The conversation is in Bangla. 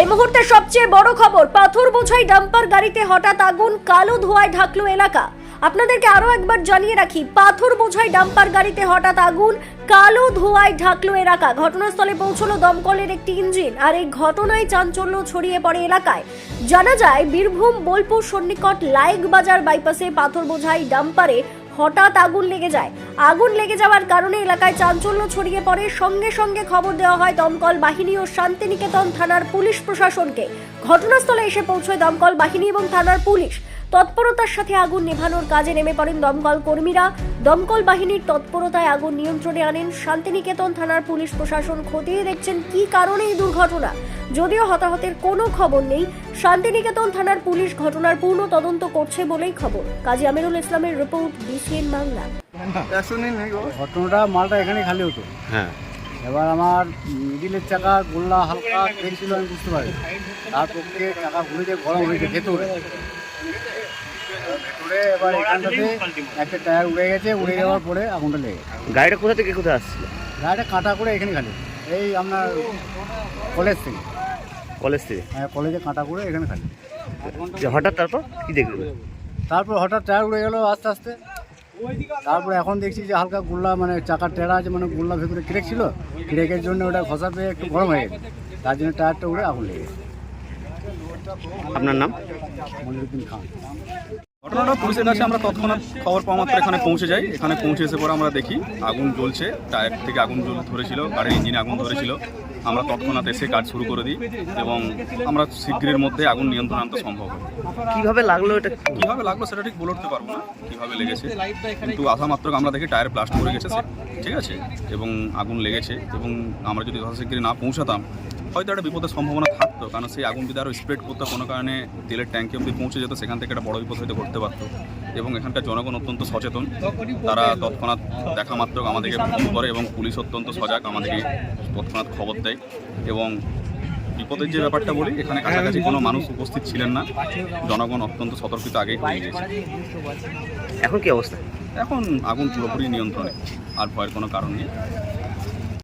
এই মুহূর্তে সবচেয়ে বড় খবর, পাথর বোঝাই ডাম্পার গাড়িতে হঠাৎ আগুন, কালো ধোঁয়ায় ঢাকলো এলাকা। আপনাদেরকে আরও একবার জানিয়ে রাখি, পাথর বোঝাই ডাম্পার গাড়িতে হঠাৎ আগুন, কালো ধোঁয়ায় ঢাকলো এলাকা। ঘটনাস্থলে পৌঁছলো দমকলের একটি ইঞ্জিন আর এই ঘটনায় চাঞ্চল্য ছড়িয়ে পড়ে এলাকায়। জানা যায়, বীরভূম বোলপুর সন্নিকট লাইক বাজার বাইপাসে পাথর বোঝাই ডাম্পারে হঠাৎ আগুন লেগে যায়। আগুন লেগে যাওয়ার কারণে এলাকায় চাঞ্চল্য ছড়িয়ে পড়ে। সঙ্গে সঙ্গে খবর দেওয়া হয়, দমকল বাহিনী ও শান্তিনিকেতন থানার পুলিশ প্রশাসনকে। ঘটনাস্থলে এসে পৌঁছয় দমকল বাহিনী এবং থানার পুলিশ। তৎপরতার সাথে আগুন নেভানোর কাজে নেমে পড়েন দমকল কর্মীরা। দমকল বাহিনীর তৎপরতায় আগুন নিয়ন্ত্রণে আনেন। শান্তিনিকেতন থানার পুলিশ প্রশাসন খতিয়ে দেখছেন কী কারণে এই দুর্ঘটনা। যদিও হতাহতের কোনো খবর নেই শান্তিনিকেতন থানার পুলিশ ঘটনার পূর্ণ তদন্ত করছে বলেই খবর। কাজী আমিরুল ইসলামের রিপোর্ট বিসিএন বাংলা। ঘটনাটা মালটা এখানে খালি হতো। হ্যাঁ। এবার আমার মিডিলের চাকা গোল্লা হালকা আমি বুঝতে পারি তার পক্ষে চাকা ঘুরে গরম হয়েছে ভেতরে। ভেতরে এবার এখানটাতে একটা টায়ার উড়ে গেছে উড়ে যাওয়ার পরে আগুনটা লেগে গেছে। গাড়িটা কোথা থেকে কোথায় আসছিল? গাড়িটা কাটা করে এখানে খালি। এই আপনার কলেজ থেকে। কলেজ থেকে? হ্যাঁ কলেজে কাটা করে এখানে খালি। যে হঠাৎ তারপর কি দেখবে তারপর হঠাৎ টায়ার উড়ে গেল আস্তে আস্তে। তারপর এখন দেখছি যে হালকা গুল্লা মানে চাকার টেরা আছে মানে গুল্লা ভেতরে ক্রেক ছিল। ক্রেকের জন্য ওটা ঘষা পেয়ে একটু গরম হয়ে গেছে। তার জন্য টায়ারটা উড়ে আগুন লেগে গেছে। আপনার নাম? খান। ঘটনাটা পুলিশের কাছে আমরা তৎক্ষণাৎ খবর পাওয়া মাত্র এখানে পৌঁছে যাই। এখানে পৌঁছে এসে পরে আমরা দেখি আগুন জ্বলছে। টায়ার থেকে আগুন জ্বল ধরেছিল গাড়ির ইঞ্জিনে আগুন ধরেছিল। আমরা তৎক্ষণাৎ এসে কাজ শুরু করে দিই এবং আমরা শীঘ্রের মধ্যে আগুন নিয়ন্ত্রণ আনতে সম্ভব হয় কীভাবে লাগল এটা? কীভাবে লাগল সেটা ঠিক বলে উঠতে পারব না কীভাবে লেগেছে। কিন্তু আসা মাত্র আমরা দেখি টায়ার ব্লাস্ট করে গেছে ঠিক আছে? এবং আগুন লেগেছে এবং আমরা যদি যথাশীঘ্রই না পৌঁছাতাম হয়তো একটা বিপদের সম্ভাবনা থাকতো কারণ সেই আগুন যদি আরও স্প্রেড করতো কোনো কারণে তেলের ট্যাঙ্কি অবধি পৌঁছে যেত সেখান থেকে একটা বড় বিপদ হয়তো ঘটতে পারতো। এবং এখানকার জনগণ অত্যন্ত সচেতন। তারা তৎক্ষণাৎ দেখা মাত্র আমাদেরকে ফোন করে এবং পুলিশ অত্যন্ত সজাগ আমাদেরকে তৎক্ষণাৎ খবর দেয়। এবং বিপদের যে ব্যাপারটা বলি এখানে কাছাকাছি কোনো মানুষ উপস্থিত ছিলেন না। জনগণ অত্যন্ত সতর্কিত আগেই হয়ে গেছে এখন কি অবস্থা? এখন আগুন পুরোপুরি নিয়ন্ত্রণে আর ভয়ের কোনো কারণ নেই।